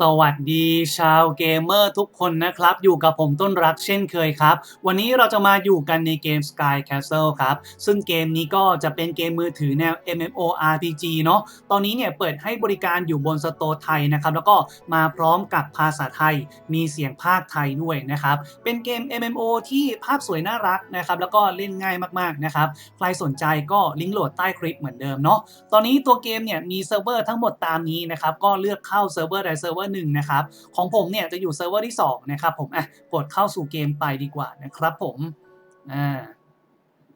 สวัสดีชาวเกมเมอร์ทุกคนนะครับ อยู่กับผมต้นรักเช่นเคยครับ วันนี้เราจะมาอยู่กันในเกม Sky Castle ครับ ซึ่งเกมนี้ก็จะเป็นเกมมือถือแนว MMORPG เนาะตอนนี้เนี่ยเปิดให้บริการอยู่บนสโตร์ไทยนะครับ แล้วก็มาพร้อมกับภาษาไทย มีเสียงภาคไทยด้วยนะครับ เป็นเกม MMO ที่ภาพสวยน่ารักนะครับ แล้วก็เล่นง่ายมากๆนะครับ ใครสนใจก็ลิงก์โหลดใต้คลิปเหมือนเดิมเนาะตอนนี้ตัวเกมเนี่ยมีเซิร์ฟเวอร์ทั้งหมดตามนี้นะครับก็เลือกเข้าเซิร์ฟเวอร์ใดเซิร์ฟเวอร์หนึ่งนะครับของผมเนี่ยจะอยู่เซิร์ฟเวอร์ที่2นะครับผมอะกดเข้าสู่เกมไปดีกว่านะครับผมอ่า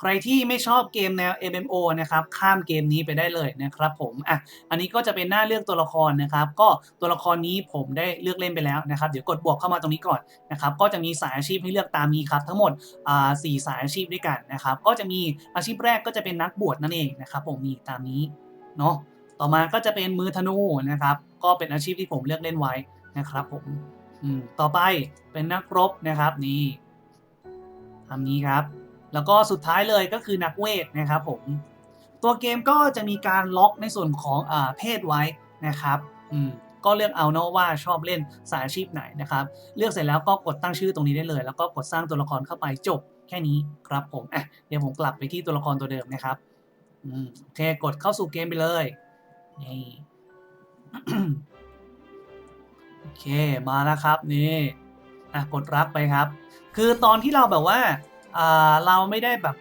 ใครที่ไม่ชอบเกมแนว MMO นะครับ ข้ามเกมนี้ไปได้เลยนะครับผม อะ อันนี้ก็จะเป็นหน้าเลือกตัวละครนะครับ ก็ตัวละครนี้ผมได้เลือกเล่นไปแล้วนะครับ เดี๋ยวกดบวกเข้ามาตรงนี้ก่อนนะครับ ก็จะมีสายอาชีพให้เลือกตามนี้ครับ ทั้งหมด อ่าสี่สายอาชีพด้วยกันนะครับ ก็จะมีอาชีพแรกก็จะเป็นนักบวชนั่นเองนะครับ ผมนี่ตามนี้ เนาะ ต่อมาก็จะเป็นมือธนูนะครับ ก็เป็นอาชีพที่ผมเลือกเล่นไว้นะครับผมต่อไปเป็นนักรบนะครับนี่ทำนี้ครับ แล้วก็สุดท้ายเลยก็คือนักเวทนะครับผม ตัวเกมก็จะมีการล็อกในส่วนของอาเพศไว้นะครับอืมก็เลือกเอาเนาะว่าชอบเล่นสายอาชีพไหนนะครับ เลือกเสร็จแล้วก็กดตั้งชื่อตรงนี้ได้เลย แล้วก็กดสร้างตัวละครเข้าไปจบแค่นี้ครับผมอะเดี๋ยวผมกลับไปที่ตัวละครตัวเดิมนะครับอืมโอเคกดเข้าสู่เกมไปเลยนี่ โอเคมาแล้วครับนี่อะกดรับไปครับ คือตอนที่เราแบบว่าเราไม่ได้แบบ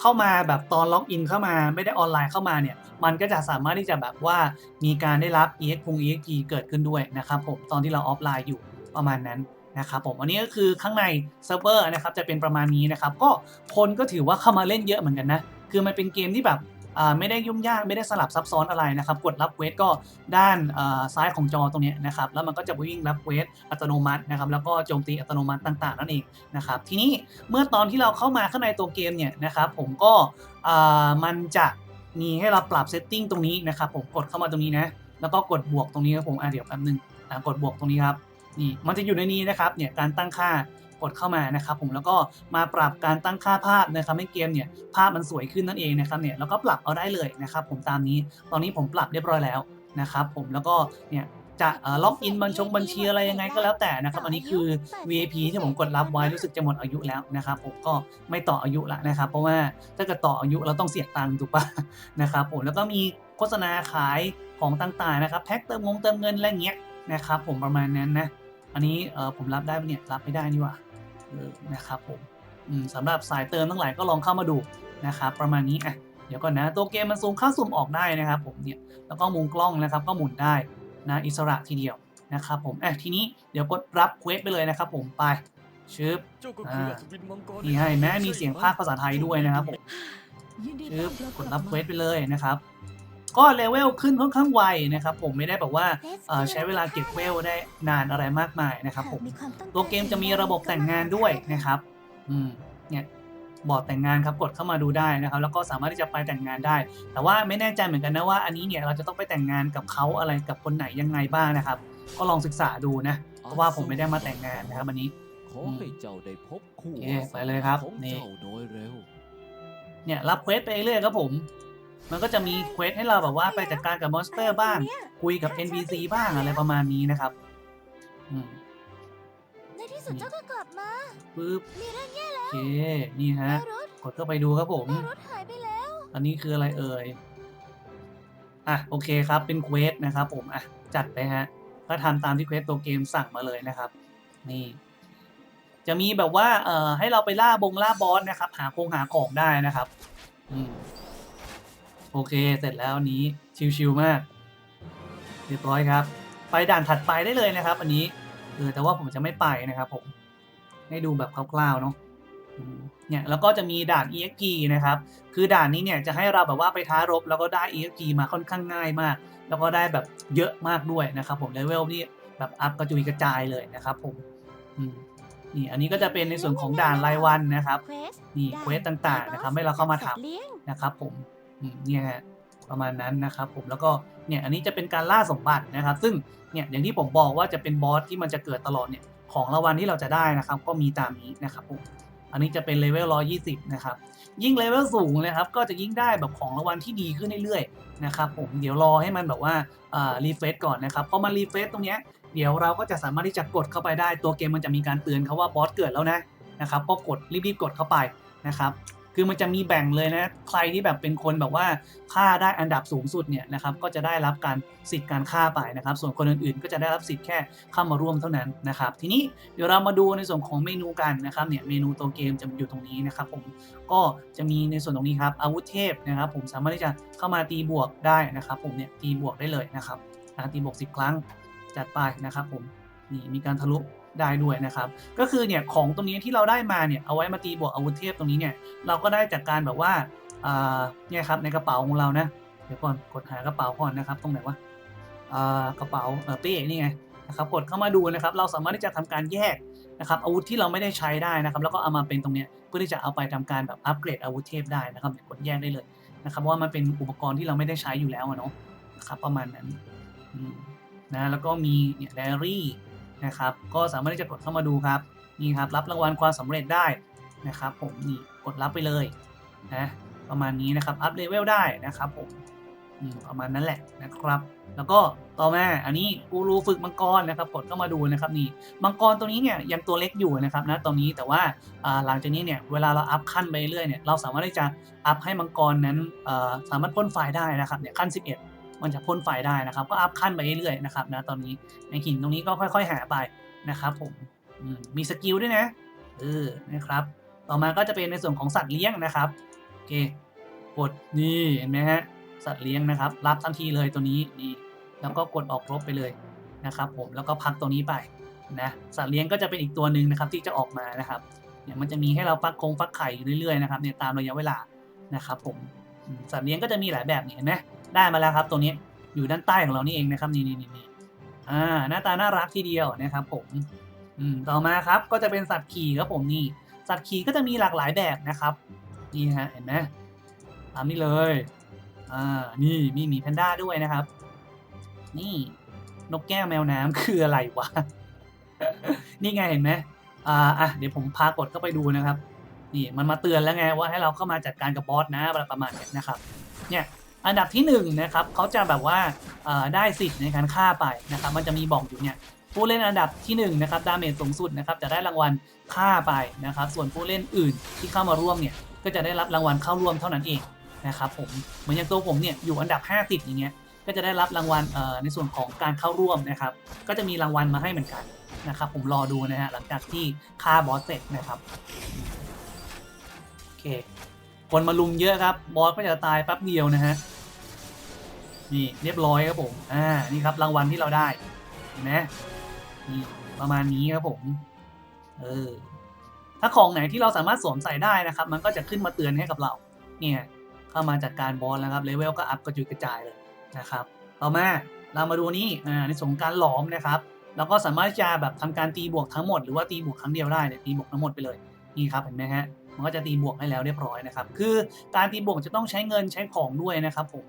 เข้ามาแบบตอนล็อกอินเข้ามาไม่ได้ออนไลน์เข้ามาเนี่ย มันก็จะสามารถที่จะแบบว่ามีการได้รับ EX พง EXP เกิดขึ้นด้วยนะครับผมตอนที่เราออฟไลน์อยู่ประมาณนั้นนะครับผมอันนี้ก็คือข้างในเซิร์ฟเวอร์นะครับจะเป็นประมาณนี้นะครับ ก็คนก็ถือว่าเข้ามาเล่นเยอะเหมือนกันนะ คือมันเป็นเกมที่แบบ ไม่ได้ยุ่งยากไม่ได้สลับซับซ้อนอะไรนะครับ กดรับเวสก็ด้านซ้ายของจอตรงนี้นะครับ แล้วมันก็จะวิ่งรับเวสอัตโนมัตินะครับ แล้วก็โจมตีอัตโนมัติต่างๆนั่นเองนะครับ ทีนี้เมื่อตอนที่เราเข้ามาข้างในตัวเกมเนี่ยนะครับ ผมก็มันจะมีให้เราปรับเซตติ้งตรงนี้นะครับ ผมกดเข้ามาตรงนี้นะ แล้วก็กดบวกตรงนี้ครับผมอะเดี๋ยวแป๊บนึงกดบวกตรงนี้ครับนี่มันจะอยู่ในนี้นะครับเนี่ยการตั้งค่า ดเข้ามานะครับผมแล้วก็มาปรับการตั้งค่าภาพนะครับให้เกมเนี่ยภาพมันสวยขึ้นนั่นเองนะครับเนี่ยแล้วก็ปรับเอาได้เลยนะครับผมตามนี้ตอนนี้ผมปรับเรียบร้อยแล้วนะครับผมแล้วก็เนี่ยจะล็อกอินบัญชงบัญชีอะไรยังไงก็แล้วแต่นะครับ อันนี้คือ VIP ที่ผมกดรับไว้รู้สึกจะหมดอายุแล้วนะครับผมก็ไม่ต่ออายุละนะครับ เพราะว่าถ้าเกิดต่ออายุเราต้องเสียตังค์ถูกปะนะครับผมแล้วก็มีโฆษณาขายของต่างๆนะครับแพ็คเติมงงเติมเงินอะไรเงี้ยนะครับผมประมาณนั้นนะ อันนี้ผมรับได้ปะเนี่ยรับไม่ได้นี่ว่า เออนะครับผมอืมสำหรับสายเติมทั้งหลายก็ลองเข้ามาดูนะครับประมาณนี้อะเดี๋ยวก่อนนะ ตัวเกมมันซูมเข้าซูมออกได้นะครับผมเนี่ยแล้วก็มุมกล้องนะครับก็หมุนได้นะอิสระทีเดียวนะครับผมอะทีนี้เดี๋ยวกดรับเควสไปเลยนะครับผมไปชึบอ่านี่ให้แม้มีเสียงภาคภาษาไทยด้วยนะครับผมชึชึบบกกดดรัรับบเควเควสสไปไปเลเลยยนะครับ ก็เลเวลขึ้นค่อนข้างไวนะครับผมไม่ได้แบบว่าเอ่อใช้เวลาเก็บเวลได้นานอะไรมากมายนะครับผมตัวเกมจะมีระบบแต่งงานด้วยนะครับอืมเนี่ยบอร์ดแต่งงานครับกดเข้ามาดูได้นะครับ แล้วก็สามารถที่จะไปแต่งงานได้ แต่ว่าไม่แน่ใจเหมือนกันนะว่าอันนี้เนี่ยเราจะต้องไปแต่งงานกับเขาอะไรกับคนไหนยังไงบ้างนะครับ ก็ลองศึกษาดูนะเพราะว่าผมไม่ได้มาแต่งงานนะครับอันนี้ขอให้เจ้าได้พบคู่โอเคไปเลยครับของนี่เจ้าโดยเร็วเนี่ยรับเควสไปเรื่อยๆครับผม มันก็จะมีเควสให้เราแบบว่าไปจัดการกับมอนสเตอร์บ้าง คุยกับ NPC บ้างอะไรประมาณนี้นะครับอืมในที่สุดเจ้าก็กลับมาปึ๊บมีเรื่องแย่แล้วโอเคนี่ฮะ แม่รถกดเข้าไปดูครับผม แม่รถหายไปแล้วอันนี้คืออะไรเอ่ย อะโอเคครับเป็นเควสนะครับผมอะจัดไปฮะ ก็ทำตามที่เควสตัวเกมสั่งมาเลยนะครับ นี่ จะมีแบบว่าเอ่อให้เราไปล่าบงล่าบอสนะครับ หาคงหาของได้นะครับ อืม โอเค เสร็จแล้วนี้ชิวๆมาก เรียบร้อยครับ ไปด่านถัดไปได้เลยนะครับ อันนี้เออแต่ว่าผมจะไม่ไปนะครับผม ให้ดูแบบคร่าวๆเนาะเนี่ยแล้วก็จะมีด่าน EXP นะครับ คือด่านนี้เนี่ยจะให้เราแบบว่าไปท้ารบแล้วก็ได้ EXP มาค่อนข้างง่ายมาก แล้วก็ได้แบบเยอะมากด้วยนะครับ ผมเลเวลนี่แบบอัพกระจุยกระจายเลยนะครับผมนี่อันนี้ก็จะเป็นในส่วนของด่านรายวันนะครับ นี่เควสต่างๆนะครับให้เราเข้ามาทำสัตว์เลี้ยงนะครับผม เนี่ยประมาณนั้นนะครับผมแล้วก็เนี่ยอันนี้จะเป็นการล่าสมบัตินะครับ ซึ่งเนี่ยอย่างที่ผมบอกว่าจะเป็นบอสที่มันจะเกิดตลอดเนี่ยของรางวัลที่เราจะได้นะครับ ก็มีตามนี้นะครับผมอันนี้จะเป็นเลเวล120 นะครับ ยิ่งเลเวลสูงนะครับ ก็จะยิ่งได้แบบของรางวัลที่ดีขึ้นเรื่อยๆนะครับผมเดี๋ยวรอให้มันแบบว่าอ่ารีเฟรชก่อนนะครับพอมารีเฟรชตรงเนี้ยเดี๋ยวเราก็จะสามารถที่จะกดเข้าไปได้ตัวเกมมันจะมีการเตือนเขาว่าบอสเกิดแล้วนะนะครับก็กดรีบๆกดเข้าไปนะครับ คือมันจะมีแบ่งเลยนะ ใครที่แบบเป็นคนแบบว่าฆ่าได้อันดับสูงสุดเนี่ยนะครับ ก็จะได้รับการสิทธิ์การฆ่าไปนะครับ ส่วนคนอื่นๆ ก็จะได้รับสิทธิ์แค่เข้ามาร่วมเท่านั้นนะครับ ทีนี้เดี๋ยวเรามาดูในส่วนของเมนูกันนะครับเนี่ยเมนูตัวเกมจะอยู่ตรงนี้นะครับผมก็จะมีในส่วนตรงนี้ครับอาวุธเทพนะครับ ผมสามารถที่จะเข้ามาตีบวกได้นะครับ ผมเนี่ยตีบวกได้เลยนะครับตีบวก10 ครั้งจัดไปนะครับ ผมนี่มีการทะลุ ได้ด้วยนะครับ ก็คือเนี่ยของตรงนี้ที่เราได้มาเนี่ยเอาไว้มาตีบวกอาวุธเทพตรงนี้เนี่ยเราก็ได้จากการแบบว่าเนี่ยครับในกระเป๋าของเรานะเดี๋ยวก่อนกดหากระเป๋าก่อนนะครับ ตรงไหนวะกระเป๋าเออเป้นี่ไงนะครับกดเข้ามาดูนะครับ เราสามารถที่จะทำการแยกนะครับอาวุธที่เราไม่ได้ใช้ได้นะครับ แล้วก็เอามาเป็นตรงเนี้ยเพื่อที่จะเอาไปทำการแบบอัปเกรดอาวุธเทพได้นะครับกดแยกได้เลยนะครับว่ามันเป็นอุปกรณ์ที่เราไม่ได้ใช้อยู่แล้วเนาะนะครับประมาณนั้นนะแล้วก็มีเนี่ยไดรี่ นะครับ ก็สามารถที่จะกดเข้ามาดูครับนี่ครับรับรางวัลความสำเร็จได้นะครับ ผมนี่กดรับไปเลยนะประมาณนี้นะครับอัพเลเวลได้นะครับผมประมาณนั้นแหละนะครับ แล้วก็ต่อมาอันนี้กูรูฝึกมังกรนะครับกดเข้ามาดูนะครับนี่มังกรตัวนี้เนี่ยยังตัวเล็กอยู่นะครับนะตอนนี้แต่ว่าหลังจากนี้เนี่ยเวลาเราอัพขั้นไปเรื่อยเนี่ยเราสามารถที่จะอัพให้มังกรนั้นสามารถพ่นไฟได้นะครับเนี่ยขั้น 11 มันจะพ่นไฟได้นะครับ ก็อัพขั้นไปเรื่อยๆนะครับนะตอนนี้ในหินตรงนี้ก็ค่อยๆหาไปนะครับผมมีสกิลด้วยนะเออนะครับ ต่อมาก็จะเป็นในส่วนของสัตว์เลี้ยงนะครับโอเคกดนี่เห็นไหมฮะสัตว์เลี้ยงนะครับ รับทันทีเลยตัวนี้นี่แล้วก็กดออกรบไปเลยนะครับ ผมแล้วก็พักตัวนี้ไปนะสัตว์เลี้ยงก็จะเป็นอีกตัวหนึ่งนะครับที่จะออกมานะครับเนี่ยมันจะมีให้เราฟักคงฟักไข่อยู่เรื่อยๆนะครับเนี่ยตามระยะเวลานะครับ ผมสัตว์เลี้ยงก็จะมีหลายแบบเห็นไหม ได้มาแล้วครับ ตัวนี้อยู่ด้านใต้ของเรานี่เองนะครับนี่นี่นี่นี่อ่าหน้าตาน่ารักทีเดียวนะครับผมอืมต่อมาครับก็จะเป็นสัตว์ขี่ครับผมนี่ สัตว์ขี่ก็จะมีหลากหลายแบบนะครับนี่ฮะเห็นไหมตามนี้เลยอ่านี่มีหมีแพนด้าด้วยนะครับ นี่นกแก้วแมวน้ำคืออะไรวะนี่ไงเห็นไหมอ่าอะเดี๋ยวผมพากดเข้าไปดูนะครับ นี่มันมาเตือนแล้วไงว่าให้เราเข้ามาจัดการกับบอสนะประมาณนี้นะครับ เนี่ย อันดับที่1นงนะครับเขาจะแบบว่าได้สิทธิ์ในการฆ่าไปนะครับ มันจะมีบอกอยู่เนี่ยผู้เล่นอันดับที่1นะครับดาเมจสูงสุดนะครับจะได้รางวัลฆ่าไปนะครับ ส่วนผู้เล่นอื่นที่เข้ามาร่วมเนี่ยก็จะได้รับรางวัลเข้าร่วมเท่านั้นเองนะครับผมเหมือนอย่างตัวผมเนี่ยอยู่อันดับ 50 อย่างเงี้ยก็จะได้รับรางวัลในส่วนของการเข้าร่วมนะครับ ก็จะมีรางวัลมาให้เหมือนกันนะครับ ผมรอดูนะฮะหลังจากที่ฆ่าบอสเสร็จนะครับโอเคคนมาลุมเยอะครับบอสก็จะตายแป๊บเดียวนะฮะ นี่เรียบร้อยครับผม อ่า นี่ครับรางวัลที่เราได้ เห็นไหมนี่ประมาณนี้ครับผม เออ ถ้าของไหนที่เราสามารถสวมใส่ได้นะครับ มันก็จะขึ้นมาเตือนให้กับเรา เนี่ย เข้ามาจัดการบอสแล้วครับ เลเวลก็อัพกระจุยกระจายเลยนะครับ ต่อมาเรามาดูนี่ อ่า ในส่งการหลอมนะครับ เราก็สามารถจะแบบทำการตีบวกทั้งหมด หรือว่าตีบวกครั้งเดียวได้เนี่ยตีบวกทั้งหมดไปเลย นี่ครับ เห็นไหมฮะ มันก็จะตีบวกให้แล้วเรียบร้อยนะครับ คือการตีบวกจะต้องใช้เงินใช้ของด้วยนะครับผม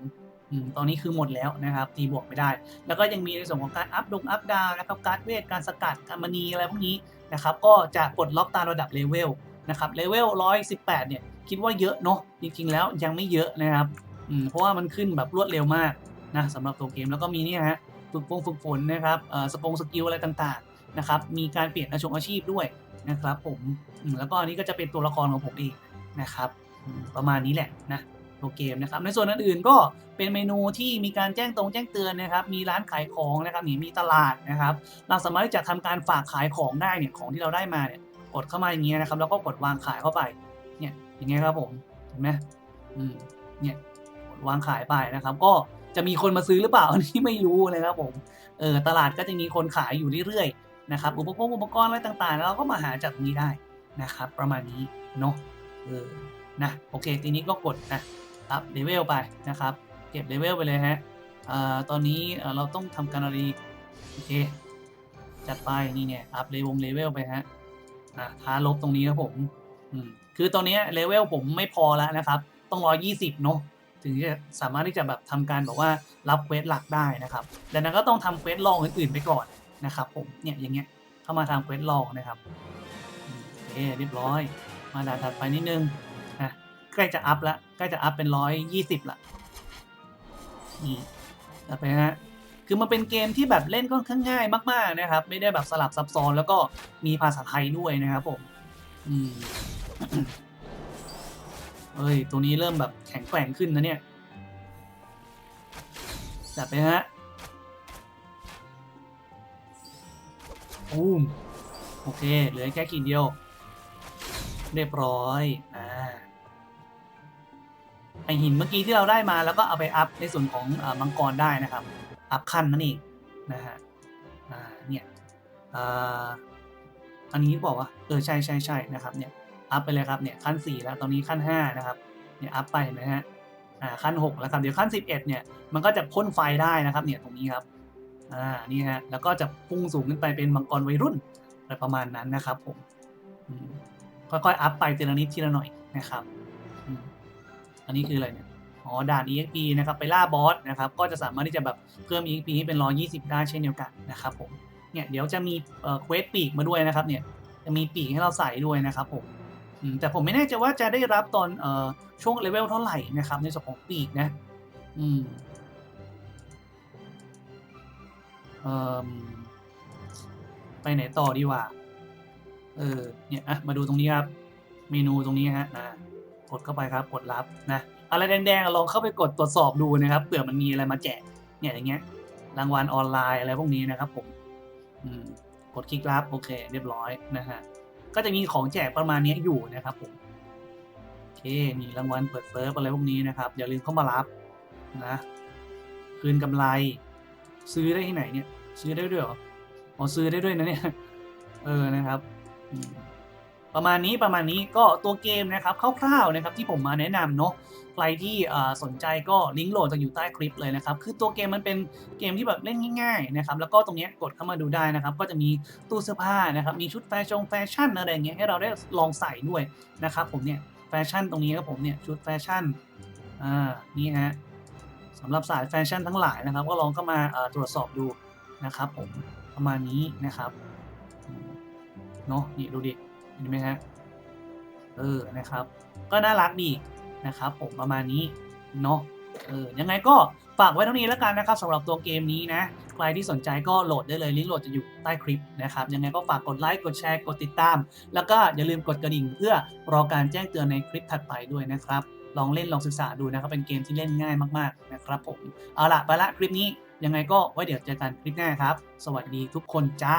ตอนนี้คือหมดแล้วนะครับตีบวกไม่ได้ แล้วก็ยังมีในส่วนของการอัพดงอัพดาวนะครับการเวทการสกัดการมณีอะไรพวกนี้นะครับก็จะปลดล็อกตามระดับเลเวลนะครับเลเวล118 เนี่ยคิดว่าเยอะเนาะจริงๆ แล้วยังไม่เยอะนะครับอืมเพราะว่ามันขึ้นแบบรวดเร็วมากนะสำหรับตัวเกมแล้วก็มีนี่ฮะฝึกฟงฝึกฝนนะครับเอ่อสปงสกิลอะไรต่างๆนะครับมีการเปลี่ยนอาชงอาชีพด้วยนะครับผมอืมแล้วก็อันนี้ก็จะเป็นตัวละครของผมเองนะครับประมาณนี้แหละนะ ตัวเกมนะครับในส่วนอื่นๆก็เป็นเมนูที่มีการแจ้งตรงแจ้งเตือนนะครับ มีร้านขายของนะครับนี่มีตลาดนะครับ เราสามารถที่จะทำการฝากขายของได้เนี่ยของที่เราได้มาเนี่ยกดเข้ามาอย่างเงี้ยนะครับ แล้วก็กดวางขายเข้าไป เนี่ยอย่างเงี้ยครับผมเห็นไหมอืมเนี่ยกดวางขายไปนะครับ ก็จะมีคนมาซื้อหรือเปล่าอันนี้ไม่รู้นะครับผมเออตลาดก็จะมีคนขายอยู่เรื่อยๆนะครับ อุปกรณ์อุปกรณ์อะไรต่างๆ เราก็มาหาจากตรงนี้ได้นะครับ ประมาณนี้เนาะเออนะโอเค ทีนี้ก็กดนะ อัพเลเวลไปนะครับ เก็บเลเวลไปเลยฮะตอนนี้เราต้องทำการอะไรดีโอเค จัดไปนี่เนี่ยอัพเลเวลเลเวลไปฮะอะท้าลบตรงนี้ครับผมอืมคือตอนนี้เลเวลผมไม่พอแล้วนะครับ ต้องร้อยยี่สิบเนาะถึงจะสามารถที่จะแบบทำการแบบว่ารับเควสหลักได้นะครับดังนั้นก็ต้องทำเควสลองอื่นๆไปก่อนนะครับผมเนี่ยอย่างเงี้ยเข้ามาทำเควสลองนะครับโอเคเรียบร้อย มาด่านถัดไปนิดนึง ใกล้จะอัพละใกล้จะอัพเป็นร้อยยี่สิบละนี่ไปฮะคือมันเป็นเกมที่แบบเล่นค่อนข้างง่ายมาก ๆ นะครับ ไม่ได้แบบสลับซับซ้อนแล้วก็มีภาษาไทยด้วยนะครับผมอืมเอ้ย ตัวนี้เริ่มแบบแข็งแกร่งขึ้นนะเนี่ยจัดไปฮะอูมโอเค เหลือแค่ขีดเดียว เรียบร้อย อ่า ไอหินเมื่อกี้ที่เราได้มาแล้วก็เอาไปอัพในส่วนของอมังกรได้นะครับ อัพขั้นนั่นเองนะฮะเนี่ยอันนี้บอกว่าเออใช่ใช่ใช่นะครับเนี่ยอัพไปเลยครับเนี่ยขั้น 4 แล้วตอนนี้ขั้น 5 นะครับเนี่ยอัพไปเห็นไหมฮะอ่าขั้น 6 แล้วครับเดี๋ยวขั้น 11 เนี่ยมันก็จะพ่นไฟได้นะครับเนี่ยตรงนี้ครับอ่านี่ฮะแล้วก็จะพุ่งสูงขึ้นไปเป็นมังกรวัยรุ่นอะไรประมาณนั้นนะครับผมค่อยๆอัพไปทีละนิดทีละหน่อยนะครับ อันนี้คืออะไรเนี่ยอ๋อด่าน EXP นะครับไปล่าบอสนะครับก็จะสามารถที่จะแบบเพิ่ม EXP ให้เป็น 120 ได้เช่นเดียวกันนะครับผมเนี่ยเดี๋ยวจะมีเควสปีกมาด้วยนะครับเนี่ยจะมีปีกให้เราใส่ด้วยนะครับผมแต่ผมไม่แน่ใจว่าจะได้รับตอนเออช่วงเลเวลเท่าไหร่นะครับในส่วนของปีกนะอืมเออไปไหนต่อดีว่า เออ เนี่ย อะ มาดูตรงนี้ครับ เมนูตรงนี้ฮะ อ่า กดเข้าไปครับ กดรับนะอะไรแดงๆลองเข้าไปกดตรวจสอบดูนะครับเผื่อมันมีอะไรมาแจกเนี่ยอย่างเงี้ย รางวัลออนไลน์อะไรพวกนี้นะครับผมอืมกดคลิกรับโอเค เรียบร้อยนะฮะก็จะมีของแจกประมาณนี้อยู่นะครับ ผมโอเคมีรางวัลเปิดเซิร์ฟอะไรพวกนี้นะครับอย่าลืมเข้ามารับนะคืนกำไร ซื้อได้ที่ไหนเนี่ย ซื้อได้ด้วยหรออ๋อซื้อได้ด้วยนะเนี่ยเออนะครับ ประมาณนี้ประมาณนี้ก็ตัวเกมนะครับคร่าวๆนะครับที่ผมมาแนะนำเนาะใครที่สนใจก็ลิงก์โหลดจะอยู่ใต้คลิปเลยนะครับ คือตัวเกมมันเป็นเกมที่แบบเล่นง่ายๆนะครับแล้วก็ตรงนี้กดเข้ามาดูได้นะครับ ก็จะมีตู้เสื้อผ้านะครับมีชุดแฟชั่นแฟชั่นอะไรเงี้ยให้เราได้ลองใส่ด้วยนะครับผมเนี่ยแฟชั่นตรงนี้ครับผมเนี่ยชุดแฟชั่นอ่านี่ฮะสำหรับสายแฟชั่นทั้งหลายนะครับ ก็ลองเข้ามาตรวจสอบดูนะครับผมประมาณนี้นะครับเนาะนี่ดูดิ เห็นไหมฮะเออนะครับ ก็น่ารักดีนะครับ ผมประมาณนี้เนาะเออยังไงก็ฝากไว้เท่านี้แล้วกันนะครับสำหรับตัวเกมนี้นะ ใครที่สนใจก็โหลดได้เลยลิงก์โหลดจะอยู่ใต้คลิปนะครับ ยังไงก็ฝากกดไลค์กดแชร์กดติดตาม แล้วก็อย่าลืมกดกระดิ่งเพื่อรอการแจ้งเตือนในคลิปถัดไปด้วยนะครับ ลองเล่นลองศึกษาดูนะครับ เป็นเกมที่เล่นง่ายมากๆนะครับผมเอาล่ะไปละคลิปนี้ยังไงก็ไว้เดี๋ยวเจอกันคลิปหน้าครับ สวัสดีทุกคนจ้า